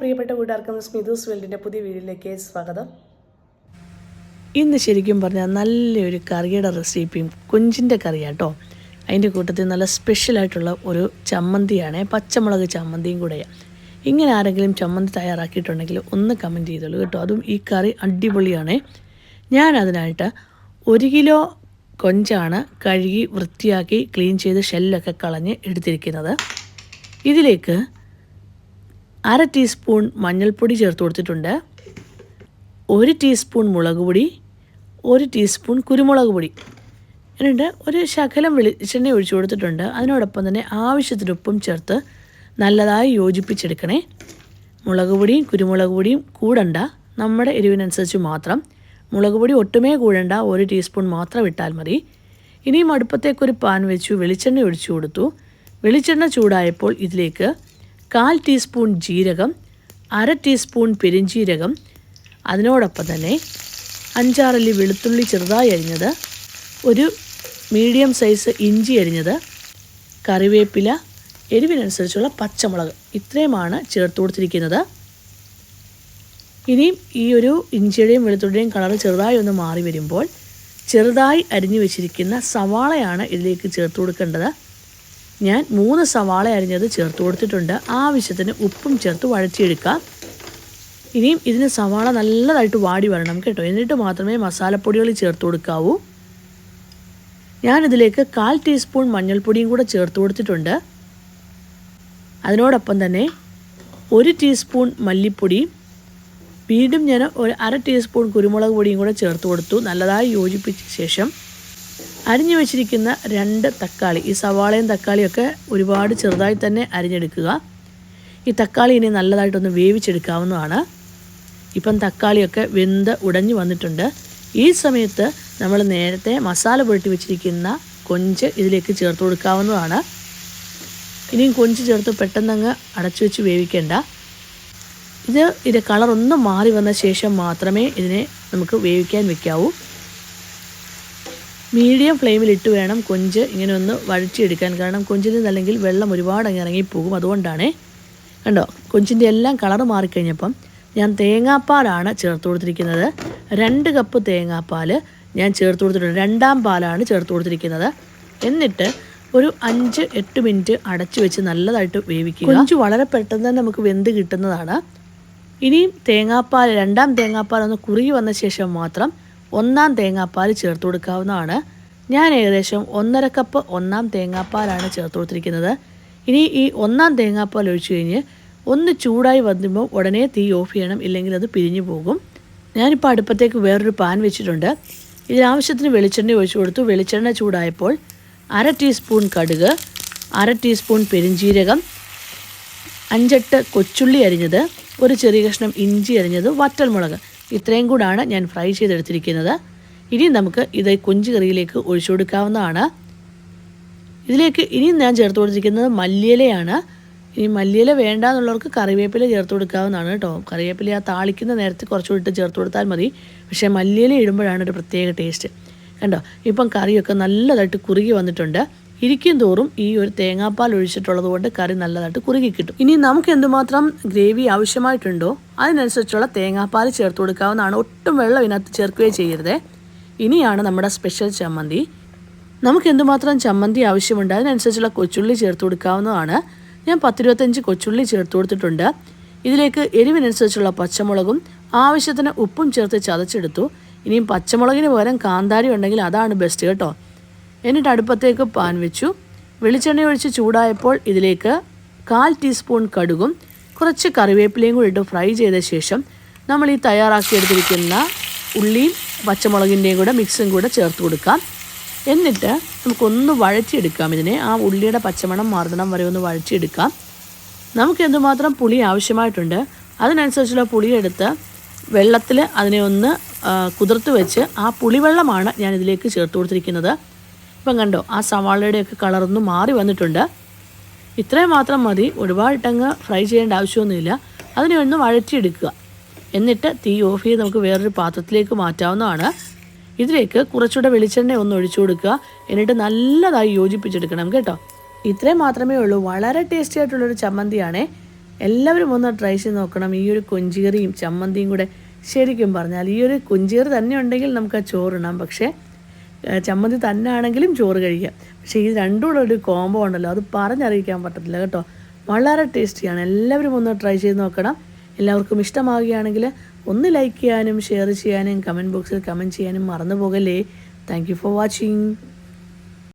പ്രിയപ്പെട്ട കൂട്ടുകാർക്കും സ്മിതൂസ് വേൾഡിന്റെ പുതിയ വീഡിയോയിലേക്ക് സ്വാഗതം. ഇന്ന് ശരിക്കും പറഞ്ഞാൽ നല്ലൊരു കറിയുടെ റെസിപ്പിയും കൊഞ്ചിന്റെ കറിയാട്ടോ അതിന്റെ കൂട്ടത്തിൽ നല്ല സ്പെഷ്യലായിട്ടുള്ള ഒരു ചമ്മന്തിയാണ് പച്ചമുളക് ചമ്മന്തിയും കൂടെയാണ് ഇങ്ങനെ ആരെങ്കിലും ചമ്മന്തി തയ്യാറാക്കിയിട്ടുണ്ടെങ്കിൽ ഒന്ന് കമന്റ് ചെയ്തോളൂ കേട്ടോ. അതും ഈ കറി അടിപൊളിയാണ്. ഞാൻ അതിനായിട്ട് ഒരു കിലോ കൊഞ്ചാണ് കഴുകി വൃത്തിയാക്കി ക്ലീൻ ചെയ്ത് ഷെല്ലൊക്കെ കളഞ്ഞ് എടുത്തിരിക്കുന്നത്. ഇതിലേക്ക് അര ടീസ്പൂൺ മഞ്ഞൾപ്പൊടി ചേർത്ത് കൊടുത്തിട്ടുണ്ട്. ഒരു ടീസ്പൂൺ മുളക് പൊടി ഒരു ടീസ്പൂൺ കുരുമുളക് പൊടി. എന്നിട്ട് ഒരു ശകലം വെളിച്ചെണ്ണ ഒഴിച്ചു കൊടുത്തിട്ടുണ്ട്. അതിനോടൊപ്പം തന്നെ ആവശ്യത്തിന് ഉപ്പും ചേർത്ത് നല്ലതായി യോജിപ്പിച്ചെടുക്കണേ. മുളക് പൊടിയും കുരുമുളക് പൊടിയും കൂടണ്ട. നമ്മുടെ എരിവിനനുസരിച്ച് മാത്രം. മുളക് പൊടി ഒട്ടുമേ കൂടണ്ട. ഒരു ടീസ്പൂൺ മാത്രം ഇട്ടാൽ മതി. ഇനിയും അടുപ്പത്തേക്കൊരു പാൻ വെച്ചു വെളിച്ചെണ്ണ ഒഴിച്ചു കൊടുത്തു. വെളിച്ചെണ്ണ ചൂടായപ്പോൾ ഇതിലേക്ക് കാൽ ടീസ്പൂൺ ജീരകം അര ടീസ്പൂൺ പെരിഞ്ജീരകം അതിനോടൊപ്പം തന്നെ അഞ്ചാറല്ലി വെളുത്തുള്ളി ചെറുതായി അരിഞ്ഞത് ഒരു മീഡിയം സൈസ് ഇഞ്ചി അരിഞ്ഞത് കറിവേപ്പില എരിവിനനുസരിച്ചുള്ള പച്ചമുളക്. ഇത്രയുമാണ് ചേർത്ത് കൊടുത്തിരിക്കുന്നത്. ഇനിയും ഈ ഒരു ഇഞ്ചിയുടെയും വെളുത്തുള്ളിയുടെയും കളർ ചെറുതായി ഒന്ന് മാറി വരുമ്പോൾ ചെറുതായി അരിഞ്ഞു വെച്ചിരിക്കുന്ന സവാളയാണ് ഇതിലേക്ക് ചേർത്ത് കൊടുക്കേണ്ടത്. ഞാൻ മൂന്ന് സവാള അരിഞ്ഞത് ചേർത്ത് കൊടുത്തിട്ടുണ്ട്. ആവശ്യത്തിന് ഉപ്പും ചേർത്ത് വഴറ്റിയെടുക്കാം. ഇനിയും ഇതിന് സവാള നല്ലതായിട്ട് വാടി വരണം കേട്ടോ. എന്നിട്ട് മാത്രമേ മസാലപ്പൊടികൾ ചേർത്ത് കൊടുക്കാവൂ. ഞാനിതിലേക്ക് കാൽ ടീസ്പൂൺ മഞ്ഞൾപ്പൊടിയും കൂടെ ചേർത്ത് കൊടുത്തിട്ടുണ്ട്. അതിനോടൊപ്പം തന്നെ ഒരു ടീസ്പൂൺ മല്ലിപ്പൊടി വീണ്ടും ഞാൻ ഒരു അര ടീസ്പൂൺ കുരുമുളക് പൊടിയും കൂടെ ചേർത്ത് കൊടുത്തു. നല്ലതായി യോജിപ്പിച്ച ശേഷം അരിഞ്ഞു വെച്ചിരിക്കുന്ന രണ്ട് തക്കാളി ഈ സവാളയും തക്കാളിയൊക്കെ ഒരുപാട് ചെറുതായി തന്നെ അരിഞ്ഞെടുക്കുക. ഈ തക്കാളി ഇനി നല്ലതായിട്ടൊന്ന് വേവിച്ചെടുക്കാവുന്നതാണ്. ഇപ്പം തക്കാളിയൊക്കെ വെന്ത് ഉടഞ്ഞു വന്നിട്ടുണ്ട്. ഈ സമയത്ത് നമ്മൾ നേരത്തെ മസാല പുരട്ടി വെച്ചിരിക്കുന്ന കൊഞ്ച് ഇതിലേക്ക് ചേർത്ത് കൊടുക്കാവുന്നതാണ്. ഇനിയും കൊഞ്ച് ചേർത്ത് പെട്ടെന്നങ്ങ് അടച്ചു വെച്ച് വേവിക്കേണ്ട. ഇത് ഇതിന്റെ കളർ ഒന്ന് മാറി വന്ന ശേഷം മാത്രമേ ഇതിനെ നമുക്ക് വേവിക്കാൻ വെക്കാവൂ. മീഡിയം ഫ്ലെയിമിലിട്ട് വേണം കൊഞ്ച് ഇങ്ങനെ ഒന്ന് വഴിച്ചെടുക്കാൻ കാരണം കൊഞ്ചിൽ നിന്നല്ലെങ്കിൽ വെള്ളം ഒരുപാട് അങ്ങ് ഇറങ്ങിപ്പോകും അതുകൊണ്ടാണ് കണ്ടോ കൊഞ്ചിന്റെ എല്ലാം കളർ മാറിക്കഴിഞ്ഞപ്പം ഞാൻ തേങ്ങാപ്പാലാണ് ചേർത്ത് കൊടുത്തിരിക്കുന്നത്. രണ്ട് കപ്പ് തേങ്ങാപ്പാൽ ഞാൻ ചേർത്ത് കൊടുത്തിട്ടുണ്ട്. രണ്ടാം പാലാണ് ചേർത്ത് കൊടുത്തിരിക്കുന്നത്. എന്നിട്ട് ഒരു അഞ്ച് എട്ട് മിനിറ്റ് അടച്ചു വെച്ച് നല്ലതായിട്ട് വേവിക്കുക. കൊഞ്ച് വളരെ പെട്ടെന്ന് തന്നെ നമുക്ക് വെന്ത് കിട്ടുന്നതാണ്. ഇനിയും തേങ്ങാപ്പാൽ രണ്ടാം തേങ്ങാപ്പാൽ ഒന്ന് കുറുകി വന്ന ശേഷം മാത്രം ഒന്നാം തേങ്ങാപ്പാൽ ചേർത്ത് കൊടുക്കാവുന്നതാണ്. ഞാൻ ഏകദേശം ഒന്നര കപ്പ് ഒന്നാം തേങ്ങാപ്പാലാണ് ചേർത്ത് കൊടുത്തിരിക്കുന്നത്. ഇനി ഈ ഒന്നാം തേങ്ങാപ്പാൽ ഒഴിച്ചു കഴിഞ്ഞ് ഒന്ന് ചൂടായി വന്നുമ്പോൾ ഉടനെ തീ ഓഫ് ചെയ്യണം ഇല്ലെങ്കിൽ അത് പിരിഞ്ഞു പോകും. ഞാനിപ്പോൾ അടുപ്പത്തേക്ക് വേറൊരു പാൻ വെച്ചിട്ടുണ്ട്. ഇതിനാവശ്യത്തിന് വെളിച്ചെണ്ണ ഒഴിച്ചു കൊടുത്തു. വെളിച്ചെണ്ണ ചൂടായപ്പോൾ അര ടീസ്പൂൺ കടുക് അര ടീസ്പൂൺ പെരിഞ്ജീരകം അഞ്ചെട്ട് കൊച്ചുള്ളി അരിഞ്ഞത് ഒരു ചെറിയ കഷ്ണം ഇഞ്ചി അരിഞ്ഞത് വറ്റൽമുളക്. ഇത്രയും കൂടാണ് ഞാൻ ഫ്രൈ ചെയ്തെടുത്തിരിക്കുന്നത്. ഇനി നമുക്ക് ഇത് കൊഞ്ച് കറിയിലേക്ക് ഒഴിച്ചു കൊടുക്കാവുന്നതാണ്. ഇതിലേക്ക് ഇനിയും ഞാൻ ചേർത്ത് കൊടുത്തിരിക്കുന്നത് മല്ലിയിലയാണ്. ഇനി മല്ലിയില വേണ്ട എന്നുള്ളവർക്ക് കറിവേപ്പില ചേർത്ത് കൊടുക്കാവുന്നതാണ് കേട്ടോ. കറിവേപ്പില ആ താളിക്കുന്ന നേരത്തെ കുറച്ചുകൂടി ചേർത്ത് കൊടുത്താൽ മതി. പക്ഷേ മല്ലിയില ഇടുമ്പോഴാണ് ഒരു പ്രത്യേക ടേസ്റ്റ്. കണ്ടോ? ഇപ്പം കറിയൊക്കെ നല്ലതായിട്ട് കുറുകി വന്നിട്ടുണ്ട്. ഇരിക്കും തോറും ഈ ഒരു തേങ്ങാപ്പാൽ ഒഴിച്ചിട്ടുള്ളത് കൊണ്ട് കറി നല്ലതായിട്ട് കുറുകി കിട്ടും. ഇനി നമുക്ക് എന്തുമാത്രം ഗ്രേവി ആവശ്യമായിട്ടുണ്ടോ അതിനനുസരിച്ചുള്ള തേങ്ങാപ്പാൽ ചേർത്ത് കൊടുക്കാവുന്നതാണ്. ഒട്ടും വെള്ളം ഇതിനകത്ത് ചേർക്കുകയും ചെയ്യരുതേ. ഇനിയാണ് നമ്മുടെ സ്പെഷ്യൽ ചമ്മന്തി. നമുക്ക് എന്തുമാത്രം ചമ്മന്തി ആവശ്യമുണ്ട് അതിനനുസരിച്ചുള്ള കൊച്ചുള്ളി ചേർത്ത് കൊടുക്കാവുന്നതാണ്. ഞാൻ പത്തിരുപത്തഞ്ച് കൊച്ചുള്ളി ചേർത്ത് കൊടുത്തിട്ടുണ്ട്. ഇതിലേക്ക് എരിവിനനുസരിച്ചുള്ള പച്ചമുളകും ആവശ്യത്തിന് ഉപ്പും ചേർത്ത് ചതച്ചെടുത്തു. ഇനിയും പച്ചമുളകിന് പകരം കാന്താരി ഉണ്ടെങ്കിൽ അതാണ് ബെസ്റ്റ് കേട്ടോ. എന്നിട്ട് അടുപ്പത്തേക്ക് പാൻ വെച്ചു. വെളിച്ചെണ്ണ ഒഴിച്ച് ചൂടായപ്പോൾ ഇതിലേക്ക് കാൽ ടീസ്പൂൺ കടുകും കുറച്ച് കറിവേപ്പിലയും കൂടി ഇട്ട് ഫ്രൈ ചെയ്ത ശേഷം നമ്മൾ ഈ തയ്യാറാക്കിയെടുത്തിരിക്കുന്ന ഉള്ളിയും പച്ചമുളകിന്റെയും കൂടെ മിക്സും കൂടെ ചേർത്ത് കൊടുക്കാം. എന്നിട്ട് നമുക്കൊന്ന് വഴറ്റിയെടുക്കാം ഇതിനെ. ആ ഉള്ളിയുടെ പച്ചമണം മാറുന്നിടം വരെ ഒന്ന് വഴറ്റിയെടുക്കാം. നമുക്ക് എന്തുമാത്രം പുളി ആവശ്യമായിട്ടുണ്ട് അതിനനുസരിച്ചുള്ള പുളിയെടുത്ത് വെള്ളത്തിൽ അതിനെ ഒന്ന് കുതിർത്ത് വെച്ച് ആ പുളിവെള്ളമാണ് ഞാൻ ഇതിലേക്ക് ചേർത്ത് കൊടുത്തിരിക്കുന്നത്. ഇപ്പം കണ്ടോ ആ സവാളയുടെയൊക്കെ കളറൊന്ന് മാറി വന്നിട്ടുണ്ട്. ഇത്രയും മാത്രം മതി ഒരുപാടിട്ടങ്ങ് ഫ്രൈ ചെയ്യേണ്ട ആവശ്യമൊന്നുമില്ല. അതിനെ ഒന്ന് വഴറ്റിയെടുക്കുക. എന്നിട്ട് തീ ഓഫ് ചെയ്ത് നമുക്ക് വേറൊരു പാത്രത്തിലേക്ക് മാറ്റാവുന്നതാണ്. ഇതിലേക്ക് കുറച്ചുകൂടെ വെളിച്ചെണ്ണ ഒന്ന് ഒഴിച്ചു കൊടുക്കുക. എന്നിട്ട് നല്ലതായി യോജിപ്പിച്ചെടുക്കണം കേട്ടോ. ഇത്രയും മാത്രമേ ഉള്ളൂ. വളരെ ടേസ്റ്റി ആയിട്ടുള്ളൊരു ചമ്മന്തിയാണേ. എല്ലാവരും ഒന്ന് ട്രൈ ചെയ്ത് നോക്കണം. ഈ ഒരു കൊഞ്ചീറിയും ചമ്മന്തിയും കൂടെ ശരിക്കും പറഞ്ഞാൽ ഈ ഒരു കൊഞ്ചിക്കറി തന്നെ ഉണ്ടെങ്കിൽ നമുക്ക് ആ ചോറിടാം പക്ഷേ ചമ്മന്തി തന്നെ ആണെങ്കിലും ചോറ് കഴിക്കാം. പക്ഷേ ഈ രണ്ടും കൂടെ ഒരു കോംബോ ഉണ്ടല്ലോ അത് പറഞ്ഞറിയിക്കാൻ പറ്റത്തില്ല കേട്ടോ. വളരെ ടേസ്റ്റിയാണ്. എല്ലാവരും ഒന്ന് ട്രൈ ചെയ്ത് നോക്കണം. എല്ലാവർക്കും ഇഷ്ടമാവുകയാണെങ്കിൽ ഒന്ന് ലൈക്ക് ചെയ്യാനും ഷെയർ ചെയ്യാനും കമന്റ് ബോക്സിൽ കമന്റ് ചെയ്യാനും മറന്നു പോകല്ലേ താങ്ക് ഫോർ വാച്ചിങ്